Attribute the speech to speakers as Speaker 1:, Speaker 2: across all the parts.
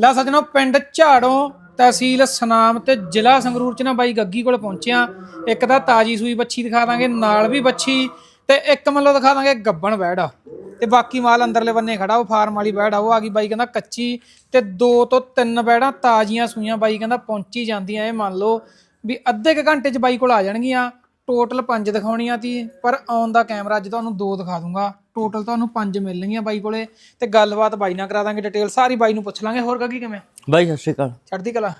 Speaker 1: ਲੈ ਸਜਣੋ ਪਿੰਡ ਝਾੜੋਂ ਤਹਿਸੀਲ ਸਨਾਮ ਤੇ ਜ਼ਿਲ੍ਹਾ ਸੰਗਰੂਰ ਚ ਨਾ ਬਾਈ ਗੱਗੀ ਕੋਲ ਪਹੁੰਚਿਆ ਇੱਕ ਤਾਂ ਤਾਜੀ ਸੂਈ ਬੱਚੀ ਦਿਖਾ ਦਾਂਗੇ, ਨਾਲ ਵੀ ਬੱਚੀ ਤੇ ਇੱਕ ਮੰਨ ਲਓ ਦਿਖਾ ਦਾਂਗੇ ਗੱਬਣ ਬੈੜ ਤੇ ਬਾਕੀ ਮਾਲ ਅੰਦਰਲੇ ਬੰਨੇ ਖੜਾ, ਉਹ ਫਾਰਮ ਵਾਲੀ ਬੈੜ ਆ, ਉਹ ਆ ਗਈ ਬਾਈ ਕਹਿੰਦਾ ਕੱਚੀ ਤੇ ਦੋ ਤੋਂ ਤਿੰਨ ਬੈੜਾਂ ਤਾਜ਼ੀਆਂ ਸੂਈਆਂ ਬਾਈ ਕਹਿੰਦਾ ਪਹੁੰਚੀ ਜਾਂਦੀਆਂ। ਇਹ ਮੰਨ ਲਓ ਵੀ ਅੱਧੇ ਕ ਘੰਟੇ ਚ ਬਾਈ ਕੋਲ ਆ ਜਾਣਗੀਆਂ। ਟੋਟਲ ਪੰਜ ਦਿਖਾਉਣੀਆਂ ਤੀ ਪਰ ਆਨ ਦਾ ਕੈਮਰਾ ਅੱਜ ਤੁਹਾਨੂੰ ਦੋ ਦਿਖਾ ਦੂੰਗਾ। ਟੋਟਲ ਤੁਹਾਨੂੰ ਪੰਜ ਮਿਲਣਗੀਆਂ ਬਾਈ ਕੋਲੇ ਤੇ ਗੱਲਬਾਤ ਬਾਈ ਨਾਲ ਕਰਾ ਦਾਂਗੇ ਡਿਟੇਲ ਸਾਰੀ ਬਾਈ ਨੂੰ ਪੁੱਛ ਲਾਂਗੇ ਹੋਰ ਗੱਗੀ ਕਿਵੇਂ?
Speaker 2: ਬਾਈ ਸਤਿ ਸ਼੍ਰੀ ਅਕਾਲ।
Speaker 1: ਚੜ੍ਹਦੀ ਕਲਾ?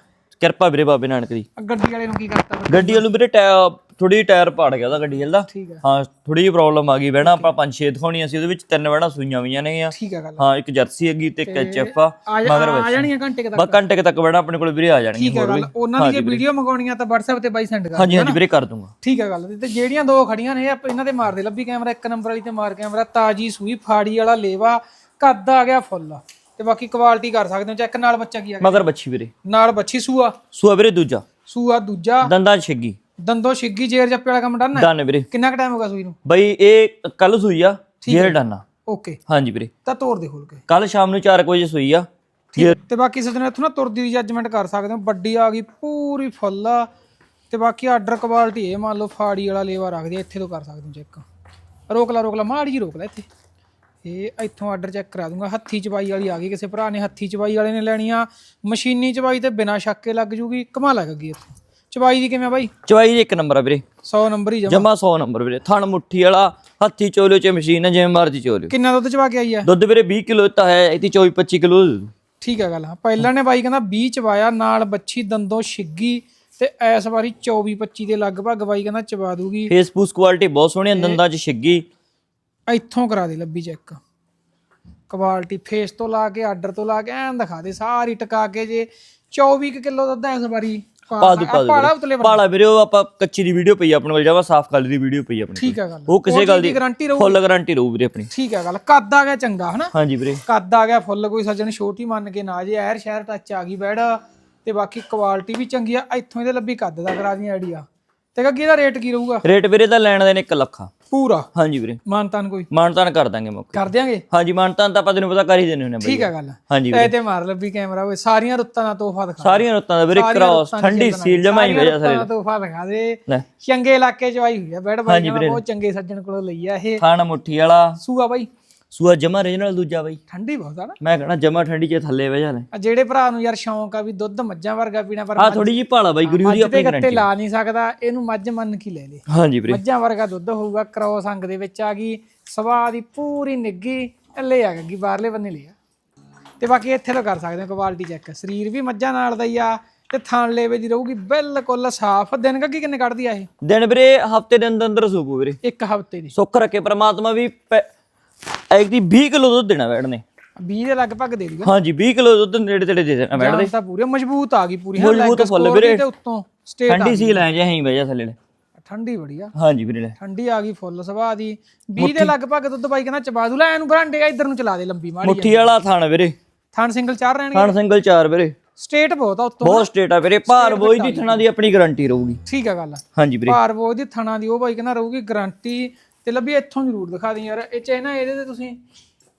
Speaker 2: ਕਿਰਪਾ ਵੀਰੇ ਬਾਬੇ ਨਾਨਕ ਦੀ।
Speaker 1: ਗੱਡੀ ਵਾਲੇ ਨੂੰ ਕੀ ਕਰਤਾ ਵਾ?
Speaker 2: ਗੱਡੀ ਵੱਲੋਂ ਵੀਰੇ ਟਾਇਰ ਥੋੜੀ ਟਾਇਰ ਪਾੜ ਗਿਆ ਉਹਦਾ ਗੱਡੀ ਦਾ।
Speaker 1: ਠੀਕ ਹੈ।
Speaker 2: ਹਾਂ ਥੋੜੀ ਜਿਹੀ ਪ੍ਰੋਬਲਮ ਆ ਗਈ। ਬਹਿਣਾ ਆਪਾਂ ਪੰਜ ਛੇ ਦਿਖਾਉਣੀਆਂ ਸੀ ਉਹਦੇ ਵਿੱਚ ਤਿੰਨ ਬਹਿਣਾ ਸੂਈਆਂ ਹੋਈਆਂ ਨੇਗੀਆਂ
Speaker 1: ਠੀਕ ਹੈ ਗੱਲ।
Speaker 2: ਹਾਂ ਇੱਕ ਜਰਸੀ ਹੈਗੀ ਤੇ ਇੱਕ ਐਚਐਫ ਆ
Speaker 1: ਆ ਜਾ-
Speaker 2: ਮਗਰ
Speaker 1: ਆ ਜਾਣੀਆਂ ਘੰਟੇ ਕੁ ਤੱਕ।
Speaker 2: ਬਸ ਘੰਟੇ ਕੁ ਤੱਕ ਬਹਿਣਾ ਆਪਣੇ ਕੋਲ ਵੀਰੇ ਆ ਜਾਣਗੀਆਂ
Speaker 1: ਠੀਕ ਹੈ ਗੱਲ। ਉਹਨਾਂ ਦੀ ਜੇ ਵੀਡੀਓ ਮੰਗਾਉਣੀਆਂ ਤਾਂ WhatsApp ਤੇ ਬਾਈ ਸੈਂਡ ਕਰ
Speaker 2: ਹਾਂਜੀ ਹਾਂਜੀ ਵੀਰੇ ਕਰ ਦੂੰਗਾ।
Speaker 1: ਠੀਕ ਹੈ ਗੱਲ। ਤੇ ਜਿਹੜੀਆਂ ਦੋ ਖੜੀਆਂ ਨੇ ਆਪਾਂ ਇਹਨਾਂ ਦੇ ਮਾਰਦੇ। ਲੱਭੀ ਕੈਮਰਾ ਇੱਕ ਨੰਬਰ ਵਾਲੀ ਤੇ ਮਾਰ ਕੈਮਰਾ। ਤਾਜੀ ਸੂਈ ਫਾੜੀ ਵਾਲਾ ਲੇਵਾ। ਕੱਦ ਆ ਗਿਆ ਫੁੱਲ। ਤੇ ਬਾਕੀ ਕੁਆਲਿਟੀ ਕਰ ਸਕਦੇ ਹੋ ਚੈੱਕ ਨਾਲ ਬੱਚਾ ਕੀ ਆ ਗਿਆ।
Speaker 2: ਮਗਰ ਬੱਚੀ ਵੀਰੇ।
Speaker 1: ਨਾਲ ਬੱਚੀ ਸੂਆ।
Speaker 2: ਸੂਆ ਵੀਰੇ ਦੂਜਾ।
Speaker 1: ਸੂਆ ਦੂਜਾ।
Speaker 2: ਦੰਦਾਂ 'ਚ ਛਿੱਗੀ।
Speaker 1: ਦੰਦੋ ਛਿੱਗੀ ਜੇਰ ਜੱਪੇ ਵਾਲਾ ਕੰਮ ਡਨ ਹੈ?
Speaker 2: ਡਨ ਵੀਰੇ।
Speaker 1: ਕਿੰਨਾ ਕੁ ਟਾਈਮ ਹੋ ਗਿਆ ਸੂਈ ਨੂੰ?
Speaker 2: ਬਈ ਇਹ ਕੱਲ ਸੂਈ ਆ ਜੇਰ ਡਾਨਾ
Speaker 1: ਓਕੇ।
Speaker 2: ਹਾਂਜੀ ਵੀਰੇ।
Speaker 1: ਤਾਂ ਤੋੜ ਦੇ ਖੋਲ ਕੇ।
Speaker 2: ਕੱਲ ਸ਼ਾਮ ਨੂੰ 4 ਵਜੇ ਸੂਈ ਆ
Speaker 1: ਠੀਕ। ਤੇ ਬਾਕੀ ਸਜਣਾ ਇੱਥੋਂ ਨਾ ਤੁਰਦੀ ਦੀ ਜੱਜਮੈਂਟ ਕਰ ਸਕਦੇ ਹੋ। ਵੱਡੀ ਆ ਗਈ ਪੂਰੀ ਫੁੱਲ ਆ। ਤੇ ਬਾਕੀ ਆਰਡਰ ਕੁਆਲਿਟੀ ਇਹ ਮੰਨ ਲਓ ਫਾੜੀ ਵਾਲਾ ਲੇਵਾ ਰੱਖਦੀ ਆ ਇੱਥੇ ਤੋਂ ਕਰ ਸਕਦੇ ਹੋ ਚੈੱਕ ਰੋਕ ਲਾ ਰੋਕ ਲਾ ਮਾੜੀ ਜੀ ਰੋਕ ਲੈ ਇੱਥੇ। ਇਹ ਇੱਥੋਂ ਆਰਡਰ ਚੈੱਕ ਕਰਾ ਦੂੰਗਾ। ਹੱਥੀ ਚਬਾਈ ਵਾਲੀ ਆ ਗਈ ਕਿਸੇ ਭਰਾ ਨੇ। ਹੱਥੀ ਚਬਾਈ ਵਾਲੇ ਨੇ ਲੈਣੀ ਆ। ਮਸ਼ੀਨੀ ਚਬਾਈ ਤੇ ਬਿਨਾ ਸ਼ੱਕੇ ਲੱਗ ਜੂਗੀ। ਕਮਾ ਲੱਗੀ ਇੱਥੋਂ। ਚਬਾਈ ਦੀ ਕਿਵੇਂ ਆ ਬਾਈ?
Speaker 2: ਚਵਾਈ ਦੀ ਇੱਕ ਨੰਬਰ ਆ ਵੀਰੇ।
Speaker 1: 100 ਨੰਬਰ ਹੀ ਜਮਾ।
Speaker 2: ਜਮਾ 100 ਨੰਬਰ ਵੀਰੇ। ਥਣ ਮੁੱਠੀ ਵਾਲਾ ਹੱਥੀ ਚੋਲਿਓ ਚ ਮਸ਼ੀਨ ਹੈ ਜਿਵੇਂ ਮਰਜ਼ੀ ਚੋਲਿਓ।
Speaker 1: ਕਿੰਨਾ ਦੁੱਧ ਚਵਾ ਕੇ ਆਈ ਆ?
Speaker 2: ਦੁੱਧ ਵੀਰੇ 20 ਕਿਲੋ ਦਿੱਤਾ ਹੈ ਇਹਦੀ 24 25 ਕਿਲੋ।
Speaker 1: ਠੀਕ ਹੈ ਗੱਲ ਹਾਂ ਪਹਿਲਾਂ ਨੇ ਬਾਈ ਕਹਿੰਦਾ 20 ਚਵਾਇਆ ਨਾਲ ਬੱਚੀ ਦੰਦੋਂ ਛਿੱਗੀ ਤੇ ਇਸ ਵਾਰੀ 24 25 ਦੇ ਲਗਭਗ ਬਾਈ ਕਹਿੰਦਾ ਚਵਾ ਦੂਗੀ।
Speaker 2: ਫੇਸ ਫੂਸ ਕੁਆਲਿਟੀ ਬਹੁਤ ਸੋਹਣੀ ਹੈ ਦੰਦਾਂ 'ਚ ਛਿੱਗੀ।
Speaker 1: ਇੱਥੋਂ ਕਰਾ ਦੇ ਲੱਭੀ ਚੈੱਕ ਕੁਆਲਿਟੀ ਫੇਸ ਤੋਂ ਲਾ ਕੇ ਆਰਡਰ ਤੋਂ ਲਾ ਕੇ ਐਨ ਦਿਖਾ ਦੇ ਸਾਰੀ ਟਕਾ ਕੇ ਜੇ 24 ਕੁ ਕਿਲੋ ਦੁੱਧ ਇਸ ਵਾਰੀ। ਪਾ-
Speaker 2: ਪਾ ਦੂ ਪਾ ਦੂ
Speaker 1: ਪਾਲਾ
Speaker 2: ਵੀਰੇ।
Speaker 1: ਉਤਲੇ
Speaker 2: ਪਾਲਾ ਵੀਰੇ ਉਹ ਆਪਾਂ ਕੱਚੀ ਦੀ ਵੀਡੀਓ ਪਈ ਆਪਣੇ ਕੋਲ ਜਾਵਾ ਸਾਫ਼ ਕਾਲੀ ਦੀ ਵੀਡੀਓ ਪਈ ਆਪਣੇ
Speaker 1: ਠੀਕ ਹੈ ਗੱਲ।
Speaker 2: ਉਹ ਕਿਸੇ ਗੱਲ ਦੀ
Speaker 1: ਗਾਰੰਟੀ ਰਹੂ।
Speaker 2: ਫੁੱਲ ਗਾਰੰਟੀ ਰਹੂ ਵੀਰੇ ਆਪਣੀ।
Speaker 1: ਠੀਕ ਹੈ ਗੱਲ ਕੱਦ ਆ ਗਿਆ ਚੰਗਾ ਹਨਾ?
Speaker 2: ਹਾਂਜੀ ਵੀਰੇ।
Speaker 1: ਕੱਦ ਆ ਗਿਆ ਫੁੱਲ ਕੋਈ ਸੱਜਣ ਛੋਟੀ ਮੰਨ ਕੇ ਨਾ ਜੇ ਐਰ ਸ਼ਹਿਰ ਟੱਚ ਆ ਗਈ ਬੈੜ ਤੇ ਬਾਕੀ ਕੁਆਲਿਟੀ ਵੀ ਚੰਗੀ ਆ ਇੱਥੋਂ ਇਹਦੇ ਲੱਭੀ ਕੱਦ ਦਾ ਕਰਾ ਦੀ ਆਈਡੀਆ ਤੇ ਦਾ ਰੇਟ ਕੀ ਰਹੂਗਾ?
Speaker 2: ਰੇਟ ਵੀਰੇ ਦਾ ਲੈਣ ਦੇ ਨੇ 1 ਲੱਖ ਆ।
Speaker 1: ਪੂਰਾ?
Speaker 2: ਹਾਂਜੀ ਵੀਰੇ।
Speaker 1: ਮਾਨਤਾਨ ਕੋਈ?
Speaker 2: ਮਾਨਤਾਨ ਕਰ ਦਾਂਗੇ ਮੌਕੇ
Speaker 1: ਕਰ ਦਿਆਂਗੇ?
Speaker 2: ਹਾਂਜੀ ਮਾਨਤਾਨ ਤਾਂ ਆਪਾਂ ਤੈਨੂੰ ਪਤਾ ਕਰ ਹੀ ਦਿੰਦੇ ਹੁੰਦੇ
Speaker 1: ਠੀਕ
Speaker 2: ਬਾਈ।
Speaker 1: ਹੈ ਗੱਲ।
Speaker 2: ਹਾਂਜੀ
Speaker 1: ਐ ਤੇ ਮਾਰ ਲੱਭੀ ਕੈਮਰਾ ਓਏ ਸਾਰੀਆਂ ਰੁੱਤਾਂ ਦਾ ਤੋਹਫਾ ਦਿਖਾ
Speaker 2: ਸਾਰੀਆਂ ਰੁੱਤਾਂ ਦਾ ਵੀਰੇ ਕ੍ਰਾਸ ਠੰਡੀ ਸੀਲ ਜਮਾ ਹੀ ਵਜਾ
Speaker 1: ਦਾ ਤੋਹਫਾ ਦਿਖਾ ਦੇ। ਚੰਗੇ ਇਲਾਕੇ ਚ ਆਈ ਹੋਈ ਆ ਬੈੜ ਬਾਈ ਬਹੁਤ ਚੰਗੇ ਸੱਜਣ ਕੋਲੋਂ ਲਈ ਆ ਇਹ।
Speaker 2: ਥਣ ਮੁੱਠੀ ਵਾਲਾ।
Speaker 1: ਸੂਆ ਬਾਈ।
Speaker 2: ਸੂਆ ਜਮਾ ਰੀਜਨਲ ਦੂਜਾ ਬਾਈ।
Speaker 1: ਠੰਡੀ ਬਹੁਤ ਆ ਨਾ।
Speaker 2: ਮੈਂ ਕਹਣਾ ਜਮਾ ਠੰਡੀ ਚ ਥੱਲੇ ਵਜਾ ਲੈ।
Speaker 1: ਆ ਜਿਹੜੇ ਭਰਾ ਨੂੰ ਯਾਰ ਸ਼ੌਂਕ ਆ ਵੀ ਦੁੱਧ ਮੱਝਾਂ ਵਰਗਾ ਪੀਣਾ ਪਰ
Speaker 2: ਆ ਥੋੜੀ ਜੀ ਭਾਲਾ ਬਾਈ ਗੁਰੂ ਦੀ ਆਪਣੀ ਗਰੰਟੀ
Speaker 1: ਲਾ ਨਹੀਂ ਸਕਦਾ ਇਹਨੂੰ ਮੱਝ ਮੰਨ ਕੇ ਲੈ ਲੇ।
Speaker 2: ਹਾਂਜੀ ਵੀਰੇ।
Speaker 1: ਮੱਝਾਂ ਵਰਗਾ ਦੁੱਧ ਹੋਊਗਾ ਕ੍ਰੋਸ ਅੰਗ ਦੇ ਵਿੱਚ ਆ ਗਈ ਸਵਾਦ ਦੀ ਪੂਰੀ ਨਿੱਗੀ ਲੈ ਆ ਗਈ ਬਾਹਰਲੇ ਬੰਨੇ ਲਿਆ। ਤੇ ਬਾਕੀ ਇੱਥੇ ਤੋਂ ਕਰ ਸਕਦੇ ਹੋ ਕੁਆਲਿਟੀ ਚੈੱਕ ਸਰੀਰ ਵੀ ਮੱਝਾਂ ਨਾਲ ਦਾ ਹੀ ਆ ਤੇ ਥਣ ਲੇਵੇ ਦੀ ਰਹੂਗੀ ਬਿਲਕੁਲ ਸਾਫ਼। ਦਿਨ ਕੱਗੀ ਕਿੰਨੇ ਕੱਢਦੀ ਆ ਇਹ?
Speaker 2: ਦਿਨ ਵੀਰੇ ਹਫ਼ਤੇ ਦੇ ਅੰਦਰ ਅੰਦਰ ਸੂਪੂ ਵੀਰੇ।
Speaker 1: ਇੱਕ ਹਫ਼ਤੇ ਦੀ।
Speaker 2: ਸੁੱਖ ਰੱਖੇ ਪ੍ਰਮਾਤਮਾ ਵੀ ਇੱਕ ਦੀ 20 ਕਿਲੋ ਦੁੱਧ ਦੇਣਾ ਬੈਠ ਨੇ।
Speaker 1: 20 ਦੇ ਲਗਭਗ ਦੇ ਦੂਗਾ
Speaker 2: ਹਾਂਜੀ 20 ਕਿਲੋ ਦੁੱਧ ਨੇੜੇ ਤੇੜੇ ਦੇ ਦੇਣਾ ਬੈਠ
Speaker 1: ਜਾਨ ਤਾਂ ਪੂਰੀ ਮਜ਼ਬੂਤ ਆ ਗਈ ਪੂਰੀ। ਹਾਂ
Speaker 2: ਮਜ਼ਬੂਤ ਫੁੱਲ ਵੀਰੇ।
Speaker 1: ਤੇ ਉੱਤੋਂ ਸਟੇਟ
Speaker 2: ਠੰਡੀ ਸੀ ਲੈ ਜੇ ਅਸੀਂ ਵਜਾ ਥੱਲੇ। ਲੈ
Speaker 1: ਠੰਡੀ ਬੜੀ ਆ।
Speaker 2: ਹਾਂਜੀ ਵੀਰੇ ਲੈ।
Speaker 1: ਠੰਡੀ ਆ ਗਈ ਫੁੱਲ ਸੁਭਾਅ ਦੀ। 20 ਦੇ ਲਗਭਗ ਦੁੱਧ ਬਾਈ ਕਹਿੰਦਾ ਚਬਾ ਦੂ। ਲੈ ਇਹਨੂੰ ਬਰਾਂਡੇ ਇੱਧਰ ਨੂੰ ਚਲਾ ਦੇ ਲੰਬੀ ਮਾੜੀ
Speaker 2: ਮੁੱਠੀ ਵਾਲਾ ਥਣ ਵੀਰੇ।
Speaker 1: ਥਣ ਸਿੰਗਲ ਚਾਰ ਰਹਿਣਗੇ?
Speaker 2: ਥਣ ਸਿੰਗਲ 4 ਵੀਰੇ।
Speaker 1: ਸਟੇਟ ਬਹੁਤ ਆ ਉੱਤੋਂ
Speaker 2: ਬਹੁਤ ਸਟੇਟ ਆ ਵੀਰੇ। ਭਾਰ ਬੋਝ ਦੀ ਥਣਾ ਦੀ ਆਪਣੀ ਗਾਰੰਟੀ ਰਹੂਗੀ।
Speaker 1: ਠੀਕ ਆ ਗੱਲ।
Speaker 2: ਹਾਂਜੀ ਵੀਰੇ।
Speaker 1: ਭਾਰ ਬੋਝ ਦੀ ਥਣਾ ਦੀ ਉਹ ਬਾਈ ਕਹਿੰਦਾ ਰਹੂਗੀ ਗਾਰੰਟੀ ਤੇ ਲੱਭੀ ਇੱਥੋਂ ਜ਼ਰੂਰ ਦਿਖਾ ਦੀ ਯਾਰ। ਇਹ ਚ ਨਾ ਇਹਦੇ ਤੇ ਤੁਸੀਂ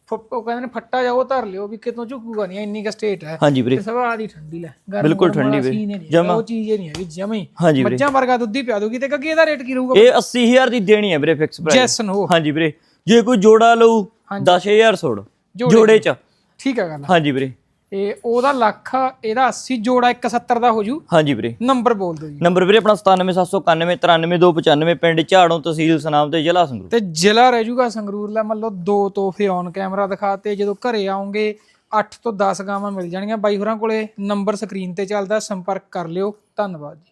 Speaker 1: ਫੁ- ਉਹ ਕਹਿੰਦੇ ਨੇ ਫੱਟਾ ਜਾ ਉਹ ਧਰ ਲਿਓ ਵੀ ਕਿਤੋਂ ਝੁਕੂਗਾ ਨਹੀਂ ਇੰਨੀ ਕ ਸਟੇਟ ਹੈ।
Speaker 2: ਹਾਂਜੀ ਵੀਰੇ।
Speaker 1: ਤੇ ਸੁਭਾਅ ਦੀ ਠੰਡੀ ਲੈ। ਗਰਮ
Speaker 2: ਬਿਲਕੁਲ
Speaker 1: ਗਰਮ
Speaker 2: ਠੰਡੀ
Speaker 1: ਵਾਲਾ ਹੀ ਨਹੀਂ
Speaker 2: ਜਮਾਂ।
Speaker 1: ਉਹ ਚੀਜ਼ ਹੀ ਨਹੀਂ ਹੈਗੀ ਜਮੀ
Speaker 2: ਹਾਂਜੀ ਵੀਰੇ।
Speaker 1: ਮੱਝਾਂ ਵਰਗਾ ਦੁੱਧ ਹੀ ਪਿਆ ਦੂਗੀ ਤੇ ਕੱਗੀ ਇਹਦਾ ਰੇਟ ਕੀ ਰਹੂਗਾ?
Speaker 2: ਇਹ 80000 ਦੀ ਦੇਣੀ ਹੈ ਵੀਰੇ ਫਿਕਸ ਪ੍ਰਾਈਸ
Speaker 1: ਜੈਸ ਨੋ
Speaker 2: ਹਾਂਜੀ ਵੀਰੇ। ਜੇ ਕੋਈ ਜੋੜਾ ਲਊ 10000 ਛੋੜ ਜੋੜੇ ਚ।
Speaker 1: ਠੀਕ ਆ ਗੱਲ।
Speaker 2: ਹਾਂਜੀ ਵੀਰੇ।
Speaker 1: ਇਹ ਉਹਦਾ ਲੱਖ ਇਹਦਾ 80 ਜੋੜਾ 170 ਦਾ ਹੋ ਜੂ
Speaker 2: ਹਾਂਜੀ ਵੀਰੇ।
Speaker 1: ਨੰਬਰ ਬੋਲ ਦਿਓ ਜੀ।
Speaker 2: ਨੰਬਰ ਵੀਰੇ ਆਪਣਾ 97791 93295 ਪਿੰਡ ਝਾੜੋਂ ਤਹਿਸੀਲ ਸਨਾਮ ਤੇ ਜ਼ਿਲ੍ਹਾ ਸੰਗਰੂਰ।
Speaker 1: ਤੇ ਜ਼ਿਲ੍ਹਾ ਰਹਿ ਜੂਗਾ ਸੰਗਰੂਰ ਲੈ ਮੰਨ ਲਓ ਦੋ ਤੋਹਫੇ ਔਨ ਕੈਮਰਾ ਦਿਖਾਤੇ ਜਦੋਂ ਘਰੇ ਆਉਂਗੇ 8 ਤੋਂ 10 ਗਾਵਾਂ ਮਿਲ ਜਾਣਗੀਆਂ। ਬਾਈ ਹੋਰਾਂ ਕੋਲੇ ਨੰਬਰ ਸਕਰੀਨ ਤੇ ਚੱਲਦਾ ਸੰਪਰਕ ਕਰ ਲਿਓ। ਧੰਨਵਾਦ ਜੀ।